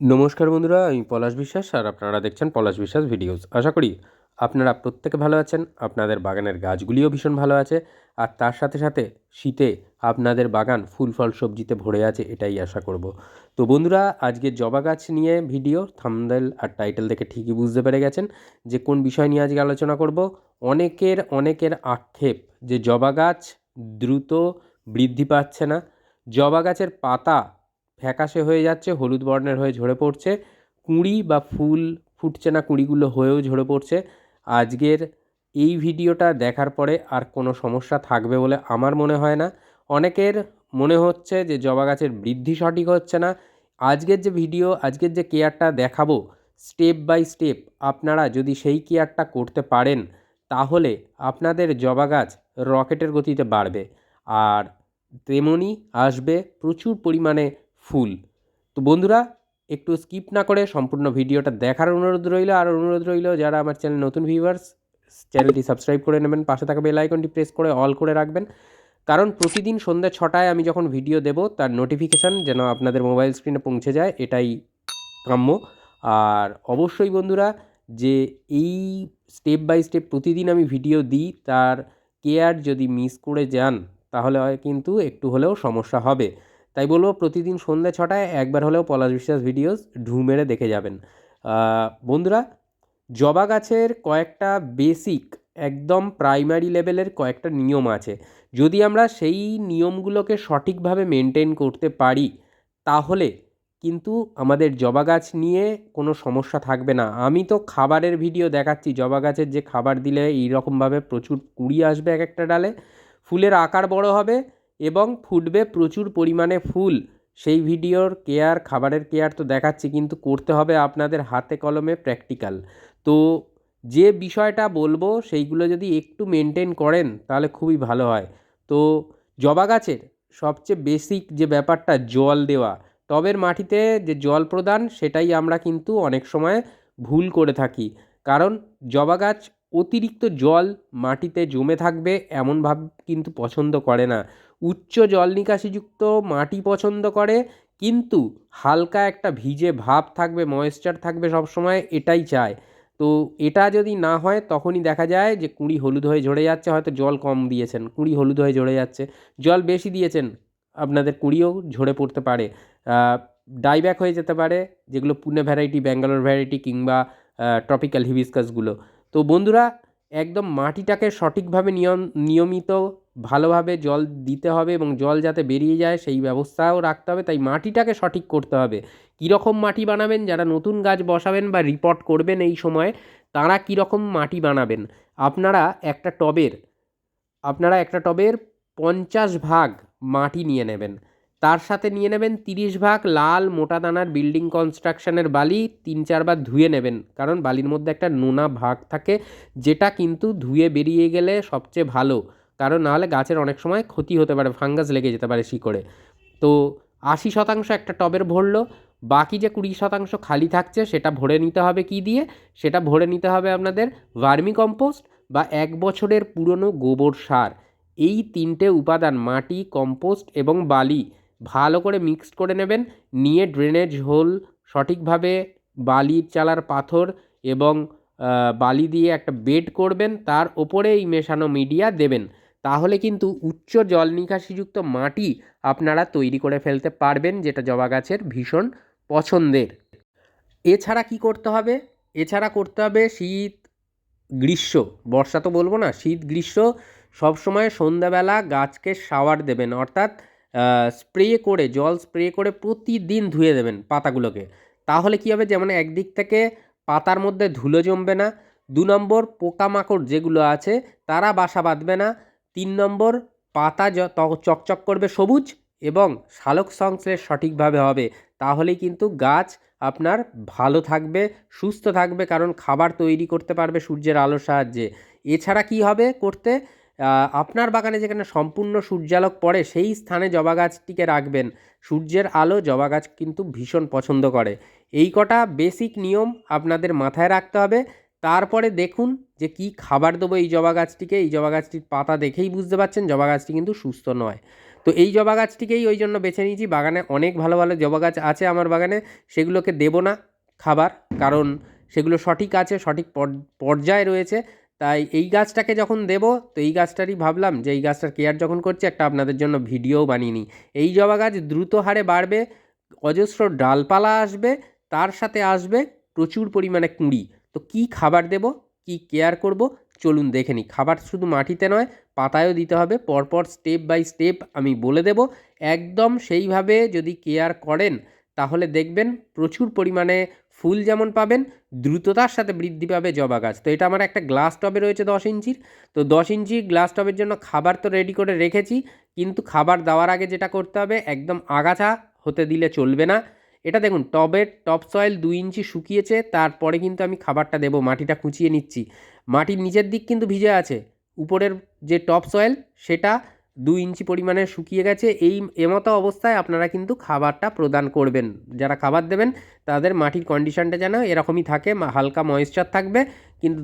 নমস্কার বন্ধুরা, আমি পলাশ বিশ্বাস আর আপনারা দেখছেন পলাশ বিশ্বাস ভিডিওস। আশা করি আপনারা প্রত্যেকে ভালো আছেন, আপনাদের বাগানের গাছগুলিও ভীষণ ভালো আছে, আর তার সাথে সাথে শীতে আপনাদের বাগান ফুল ফল সবজিতে ভরে আছে এটাই আশা করব। তো বন্ধুরা, আজকে জবা গাছ নিয়ে ভিডিও থামদেল আর টাইটেল দেখে ঠিকই বুঝতে পেরে গেছেন যে কোন বিষয় নিয়ে আজকে আলোচনা করব। অনেকের অনেকের আক্ষেপ যে জবা গাছ দ্রুত বৃদ্ধি পাচ্ছে না। জবা গাছের পাতা ফ্যাকাশে হয়ে যাচ্ছে, হলুদ বর্ণের হয়ে ঝরে পড়ছে, কুঁড়ি বা ফুল ফুটছে না, কুঁড়িগুলো হয়েও ঝরে পড়ছে। আজকের এই ভিডিওটা দেখার পরে আর কোনো সমস্যা থাকবে বলে আমার মনে হয় না। অনেকের মনে হচ্ছে যে জবা গাছের বৃদ্ধি সঠিক হচ্ছে না। আজকের যে ভিডিও, আজকের যে কেয়ারটা দেখাবো, স্টেপ বাই স্টেপ আপনারা যদি সেই কেয়ারটা করতে পারেন, তাহলে আপনাদের জবা গাছ রকেটের গতিতে বাড়বে। আর তেমনই আসবে প্রচুর পরিমাণে ফুল। তো বন্ধুরা, একটু স্কিপ না করে সম্পূর্ণ ভিডিওটা দেখার অনুরোধ রইল। আর অনুরোধ রইল, যারা আমার চ্যানেল নতুন ভিউয়ার্স চ্যানেলটি সাবস্ক্রাইব করে নেবেন। পাশে থাকা বেল আইকনটি প্রেস করে অল করে রাখবেন। কারণ প্রতিদিন সন্ধ্যা ছটায় আমি যখন ভিডিও দেব, তার নোটিফিকেশান যেন আপনাদের মোবাইল স্ক্রিনে পৌঁছে যায়, এটাই কাম্য। আর অবশ্যই বন্ধুরা, যে এই স্টেপ বাই স্টেপ প্রতিদিন আমি ভিডিও দিই, তার কেয়ার যদি মিস করে যান, তাহলে হয় কিন্তু একটু হলেও সমস্যা হবে। তাই বলব প্রতিদিন সন্ধ্যে ছটায় একবার হলেও পলাশ বিশ্বাস ভিডিওস ঢু মেরে দেখে যাবেন। বন্ধুরা, জবা গাছের কয়েকটা বেসিক একদম প্রাইমারি লেভেলের কয়েকটা নিয়ম আছে। যদি আমরা সেই নিয়মগুলোকে সঠিকভাবে মেনটেন করতে পারি, তাহলে কিন্তু আমাদের জবা গাছ নিয়ে কোনো সমস্যা থাকবে না। আমি তো খাবারের ভিডিও দেখাচ্ছি, জবা গাছের যে খাবার দিলে এইরকমভাবে প্রচুর কুড়ি আসবে এক একটা ডালে। ফুলের আকার বড় হবে এবং ফুটবে প্রচুর পরিমাণে ফুল। সেই ভিডিওর কেয়ার, খাবারের কেয়ার তো দেখাচ্ছি, কিন্তু করতে হবে আপনাদের হাতে কলমে প্র্যাকটিক্যাল। তো যে বিষয়টা বলব, সেইগুলো যদি একটু মেনটেন করেন, তাহলে খুবই ভালো হয়। তো জবা গাছের সবচেয়ে বেসিক যে ব্যাপারটা, জল দেওয়া। টবের মাটিতে যে জল প্রদান, সেটাই আমরা কিন্তু অনেক সময় ভুল করে থাকি। কারণ জবা গাছ অতিরিক্ত জল মাটিতে জমে থাকবে এমন ভাব কিন্তু পছন্দ করে না। উচ্চ জল নিকাশিযুক্ত মাটি পছন্দ করে, কিন্তু হালকা একটা ভিজে ভাব থাকবে ময়েশ্চার থাকবে সবসময়, এটাই চায় তো এটা যদি না হয়, তখনই দেখা যায় যে কুঁড়ি হলুদ হয়ে ঝরে যাচ্ছে, হয়তো জল কম দিয়েছেন, কুঁড়ি হলুদ হয়ে ঝরে যাচ্ছে। জল বেশি দিয়েছেন, আপনাদের কুঁড়িও ঝরে পড়তে পারে। ডাইব্যাক হয়ে যেতে পারে, যেগুলো পুনে ভ্যারাইটি ব্যাঙ্গালোর ভ্যারাইটি কিংবা ট্রপিক্যাল হিবিস্কাসগুলো তো বন্ধুরা, একদম মাটিটাকে সঠিকভাবে নিয়ম, নিয়মিত ভালোভাবে জল দিতে হবে এবং জল যাতে বেরিয়ে যায় সেই ব্যবস্থাও রাখতে হবে। তাই মাটিটাকে সঠিক করতে হবে। কীরকম মাটি বানাবেন, যারা নতুন গাছ বসাবেন বা রিপোর্ট করবেন এই সময়, তারা কীরকম মাটি বানাবেন? আপনারা একটা টবের, আপনারা একটা টবের পঞ্চাশ ভাগ মাটি নিয়ে নেবেন। তার সাথে নিয়ে নেবেন তিরিশ ভাগ লাল মোটা দানার বিল্ডিং কনস্ট্রাকশনের বালি, তিন চারবার ধুয়ে নেবেন। কারণ বালির মধ্যে একটা নোনা ভাগ থাকে, যেটা কিন্তু ধুয়ে বেরিয়ে গেলে সবচেয়ে ভালো। কারণ নাহলে গাছের অনেক সময় ক্ষতি হতে পারে, ফাঙ্গাস লেগে যেতে পারে শিকড়ে। তো আশি শতাংশ একটা টবের ভরলো, বাকি যে কুড়ি শতাংশ খালি থাকছে সেটা ভরে নিতে হবে কি দিয়ে? সেটা ভরে নিতে হবে আপনাদের ভার্মি কম্পোস্ট বা এক বছরের পুরনো গোবর সার। এই তিনটে উপাদান, মাটি, কম্পোস্ট এবং বালি, ভালো করে মিক্সড করে নেবেন, নিয়ে ড্রেনেজ হোল, সঠিকভাবে বালির চালার পাথর এবং বালি দিয়ে একটা বেড করবেন, তার ওপরে এই মেশানো মিডিয়া দেবেন। তাহলে কিন্তু উচ্চ জল নিকাশিযুক্ত মাটি আপনারা তৈরি করে ফেলতে পারবেন, যেটা জবা গাছের ভীষণ পছন্দের। এছাড়া কি করতে হবে? এছাড়া করতে হবে শীত গ্রীষ্ম। বর্ষা তো বলব না, শীত গ্রীষ্ম সবসময় সন্ধ্যাবেলা গাছকে শাওয়ার দেবেন, অর্থাৎ স্প্রে করে, জল স্প্রে করে প্রতিদিন ধুয়ে দেবেন পাতাগুলোকে। তাহলে কী হবে? যেমন একদিক থেকে পাতার মধ্যে ধুলো জমবে না, দু নম্বর পোকামাকড় যেগুলো আছে, তারা বাসা বাঁধবে না তিন নম্বর, পাতা চকচক করবে সবুজ এবং সালোক সংশ্লেষ সঠিকভাবে হবে। তাহলেই কিন্তু গাছ আপনার ভালো থাকবে, সুস্থ থাকবে, কারণ খাবার তৈরি করতে পারবে সূর্যের আলোর সাহায্যে। এছাড়া কি হবে করতে? আপনার বাগানে যেখানে সম্পূর্ণ সূর্যালোক পড়ে, সেই স্থানে জবা গাছটিকে রাখবেন। সূর্যের আলো জবা গাছ কিন্তু ভীষণ পছন্দ করে। এই কটা বেসিক নিয়ম আপনাদের মাথায় রাখতে হবে। তারপরে দেখুন যে কি খাবার দেবো এই জবা গাছটিকে। এই জবা গাছটির পাতা দেখেই বুঝতে পারছেন, জবা গাছটি কিন্তু সুস্থ নয়। তো এই জবা গাছটিকেই ওই জন্য বেছে নিয়েছি। বাগানে অনেক ভালো ভালো জবা গাছ আছে আমার বাগানে, সেগুলোকে দেবো না খাবার, কারণ সেগুলো সঠিক আছে, সঠিক পর্যায়ে রয়েছে। তাই এই গাছটাকে যখন দেবো, তো এই গাছটারই ভাবলাম যে এই গাছটার কেয়ার যখন করছি, একটা আপনাদের জন্য ভিডিও বানিয়ে নিই। এই জবা গাছ দ্রুত হারে বাড়বে, অজস্র ডালপালা আসবে, তার সাথে আসবে প্রচুর পরিমাণে কুঁড়ি। তো কি খাবার দেব? কি কেয়ার করব? চলুন দেখে নিই। খাবার শুধু মাটিতে নয়, পাতায়ও দিতে হবে। পরপর স্টেপ বাই স্টেপ আমি বলে দেব। একদম সেইভাবে যদি কেয়ার করেন, তাহলে দেখবেন প্রচুর পরিমাণে ফুল যেমন পাবেন, দ্রুততার সাথে বৃদ্ধি পাবে জবা গাছ। তো এটা আমার একটা গ্লাস টবে রয়েছে দশ ইঞ্চির। তো দশ ইঞ্চি গ্লাস টবের জন্য খাবার তো রেডি করে রেখেছি। কিন্তু খাবার দেওয়ার আগে যেটা করতে হবে, একদম আগাছা হতে দিলে চলবে না। এটা দেখুন, টবের টপ সয়েল দুই ইঞ্চি শুকিয়েছে, তারপরে কিন্তু আমি খাবারটা দেবো, মাটিটা কুচিয়ে নিচ্ছি। মাটির নিচের দিক কিন্তু ভিজে আছে, উপরের যে টপ সয়েল সেটা দুই ইঞ্চি পরিমাণে শুকিয়ে গেছে, এই এমতো অবস্থায় আপনারা কিন্তু খাবারটা প্রদান করবেন। যারা খাবার দেবেন, তাদের মাটির কন্ডিশনটা যেন এরকমই থাকে হালকা ময়েশ্চার থাকবে, কিন্তু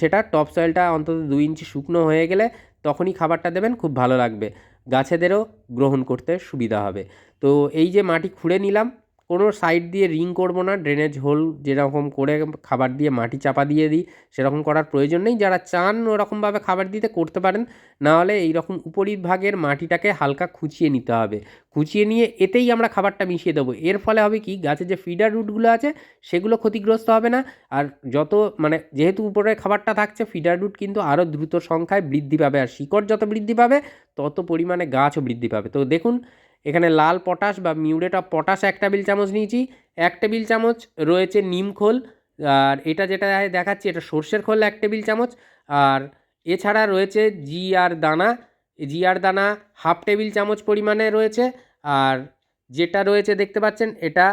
সেটা টপ সয়েলটা অন্তত দুই ইঞ্চি শুকনো হয়ে গেলে তখনই খাবারটা দেবেন, খুব ভালো লাগবে। গাছেদেরও গ্রহণ করতে সুবিধা হবে। তো এই যে মাটি খুঁড়ে নিলাম কোনো সাইড দিয়ে রিং করব না ড্রেনেজ হোল যেরকম করে খাবার দিয়ে মাটি চাপা দিয়ে দিই, সেরকম করার প্রয়োজন নেই। যারা চান ওরকমভাবে খাবার দিতে করতে পারেন, না হলে এইরকম উপরিভাগের মাটিটাকে হালকা খুঁচিয়ে নিতে হবে। খুঁচিয়ে নিয়ে এতেই আমরা খাবারটা মিশিয়ে দেবো। এর ফলে হবে কি গাছের যে ফিডার রুটগুলো আছে, সেগুলো ক্ষতিগ্রস্ত হবে না। আর যত মানে যেহেতু উপরে খাবারটা থাকছে ফিডার রুট কিন্তু আরও দ্রুত সংখ্যায় বৃদ্ধি পাবে। আর শিকড় যত বৃদ্ধি পাবে, তত পরিমাণে গাছও বৃদ্ধি পাবে। তো দেখুন এখানে লাল পটাশ বা মিউরেট অফ পটাশ এক টেবিল চামচ নিয়েছি। এক টেবিল চামচ রয়েছে নিম খোল। আর এটা যেটা দেখাচ্ছি, এটা সর্ষের খোল এক টেবিল চামচ। আর এছাড়া রয়েছে জিআর দানা। জিআর দানা হাফ টেবিল চামচ পরিমাণে রয়েছে। আর যেটা রয়েছে দেখতে পাচ্ছেন, এটা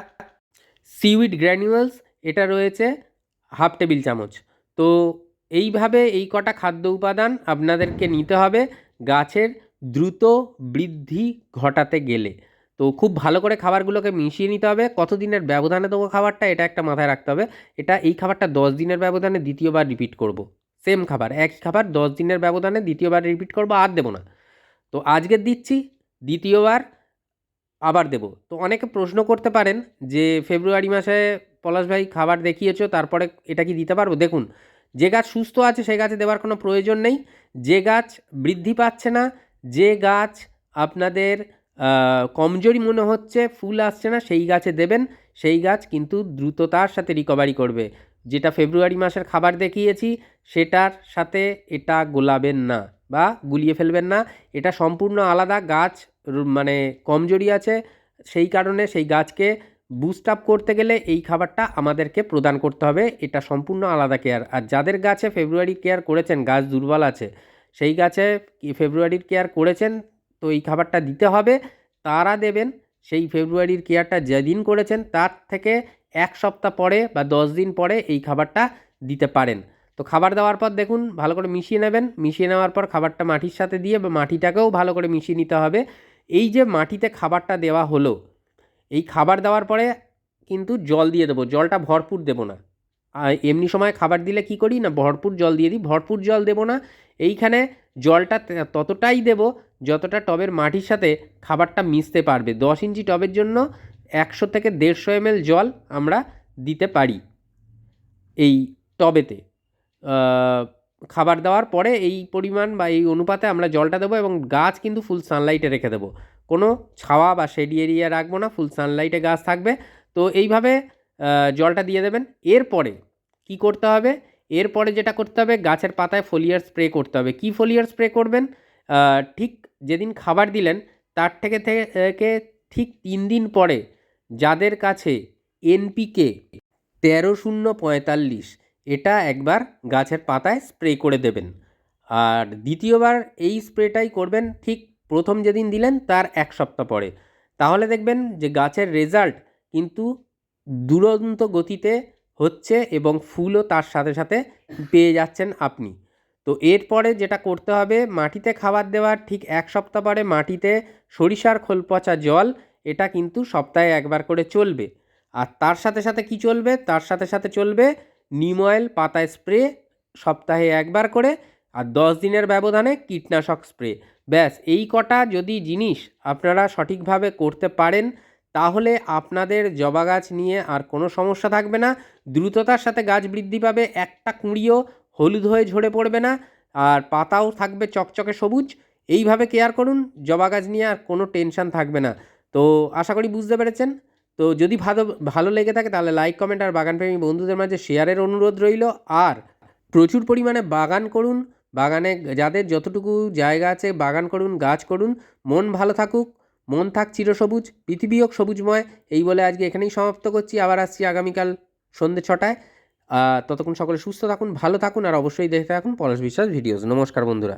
সিউইড গ্র্যানিউলস। এটা রয়েছে হাফ টেবিল চামচ। তো এইভাবে এই কটা খাদ্য উপাদান আপনাদেরকে নিতে হবে। গাছের দ্রুত বৃদ্ধি ঘটাতে গেলে। তো খুব ভালো করে খাবারগুলোকে মিশিয়ে নিতে হবে। কতদিনের ব্যবধানে দেবো খাবারটা, এটা একটা মাথায় রাখতে হবে। এটা এই খাবারটা দশ দিনের ব্যবধানে দ্বিতীয়বার রিপিট করব। সেম খাবার, একই খাবার দশ দিনের ব্যবধানে দ্বিতীয়বার রিপিট করব, আর দেবো না। তো আজকে দিচ্ছি, দ্বিতীয়বার আবার দেবো। তো অনেকে প্রশ্ন করতে পারেন যে, ফেব্রুয়ারি মাসে পলাশ ভাই খাবার দেখিয়েছো, তারপরে এটা কি দিতে পারব? দেখুন, যে গাছ সুস্থ আছে সেই গাছে দেওয়ার কোনো প্রয়োজন নেই। যে গাছ বৃদ্ধি পাচ্ছে না যে গাছ আপনাদের কমজোরি মনে হচ্ছে, ফুল আসছে না, সেই গাছে দেবেন। সেই গাছ কিন্তু দ্রুততার সাথে রিকভারি করবে। যেটা ফেব্রুয়ারি মাসের খাবার দেখিয়েছি, সেটার সাথে এটা গোলাবেন না বা গুলিয়ে ফেলবেন না। এটা সম্পূর্ণ আলাদা গাছ মানে কমজোরি আছে, সেই কারণে সেই গাছকে বুস্ট আপ করতে গেলে এই খাবারটা আমাদেরকে প্রদান করতে হবে। এটা সম্পূর্ণ আলাদা কেয়ার আর যাদের গাছে ফেব্রুয়ারি কেয়ার করেছেন, গাছ দুর্বল আছে সেই গাছে ফেব্রুয়ারির কেয়ার করেছেন? তো এই খাবারটা দিতে হবে। তারা দেবেন। সেই ফেব্রুয়ারির কেয়ারটা যেদিন করেছেন, তার থেকে এক সপ্তাহ পরে বা দশ দিন পরে এই খাবারটা দিতে পারেন। তো খাবার দেওয়ার পর দেখুন, ভালো করে মিশিয়ে নেবেন। মিশিয়ে নেওয়ার পর খাবারটা মাটির সাথে দিয়ে বা মাটিটাকেও ভালো করে মিশিয়ে নিতে হবে। এই যে মাটিতে খাবারটা দেওয়া হলো, এই খাবার দেওয়ার পরে কিন্তু জল দিয়ে দেবো। জলটা ভরপুর দেবো না। এমনি সময় খাবার দিলে কি করি না, ভরপুর জল দিয়ে দিই। ভরপুর জল দেবো না। এইখানে জলটা ততটাই দেবো যতটা টবের মাটির সাথে খাবারটা মিশতে পারবে। দশ ইঞ্চি টবের জন্য একশো থেকে দেড়শো এমএল জল আমরা দিতে পারি এই টবেতে। খাবার দেওয়ার পরে এই পরিমাণ বা এই অনুপাতে আমরা জলটা দেবো এবং গাছ কিন্তু ফুল সানলাইটে রেখে দেবো। কোনো ছাওয়া বা শেডি এরিয়া রাখব না, ফুল সানলাইটে গাছ থাকবে। তো এইভাবে জলটা দিয়ে দেবেন। এরপরে কি করতে হবে? এরপরে যেটা করতে হবে, গাছের পাতায় ফোলিয়ার স্প্রে করতে হবে। কি ফোলিয়ার স্প্রে করবেন? ঠিক যেদিন খাবার দিলেন, তার থেকে থেকে ঠিক তিন দিন পরে যাদের কাছে এনপিকে তেরো শূন্য পঁয়তাল্লিশ, এটা একবার গাছের পাতায় স্প্রে করে দেবেন। আর দ্বিতীয়বার এই স্প্রেটাই করবেন ঠিক প্রথম যেদিন দিলেন, তার এক সপ্তাহ পরে। তাহলে দেখবেন যে গাছের রেজাল্ট কিন্তু দুরন্ত গতিতে হচ্ছে এবং ফুলও তার সাথে সাথে পেয়ে যাচ্ছেন আপনি। তো এরপরে যেটা করতে হবে, মাটিতে খাবার দেওয়ার ঠিক এক সপ্তাহ পরে মাটিতে সরিষার খোল পচা জল, এটা কিন্তু সপ্তাহে একবার করে চলবে। আর তার সাথে সাথে কি চলবে? তার সাথে সাথে চলবে নিম অয়েল পাতায় স্প্রে সপ্তাহে একবার করে আর দশ দিনের ব্যবধানে কীটনাশক স্প্রে। ব্যাস, এই কটা যদি জিনিস আপনারা সঠিকভাবে করতে পারেন তাহলে আপনাদের জবা গাছ নিয়ে আর কোনো সমস্যা থাকবে না। দ্রুততার সাথে গাছ বৃদ্ধি পাবে, একটা কুঁড়িও হলুদ হয়ে ঝরে পড়বে না, আর পাতাও থাকবে চকচকে সবুজ। এইভাবে কেয়ার করুন, জবা গাছ নিয়ে আর কোনো টেনশন থাকবে না। তো আশা করি বুঝতে পেরেছেন। তো যদি ভালো ভালো লেগে থাকে তাহলে লাইক, কমেন্ট আর বাগানপ্রেমী বন্ধুদের মাঝে শেয়ারের অনুরোধ রইল। আর প্রচুর পরিমাণে বাগান করুন, বাগানে যাদের যতটুকু জায়গা আছে বাগান করুন, গাছ করুন, মন ভালো থাকুক। মন থাক চিরসবুজ, পৃথিবী হোক সবুজময়। এই বলে আজকে এখানেই সমাপ্ত করছি। আবার আসছি আগামীকাল সন্ধ্যে ছটায়। ততক্ষণ সকলে সুস্থ থাকুন, ভালো থাকুন, আর অবশ্যই দেখে থাকুন পলাশ বিশ্বাস ভিডিওস। নমস্কার বন্ধুরা।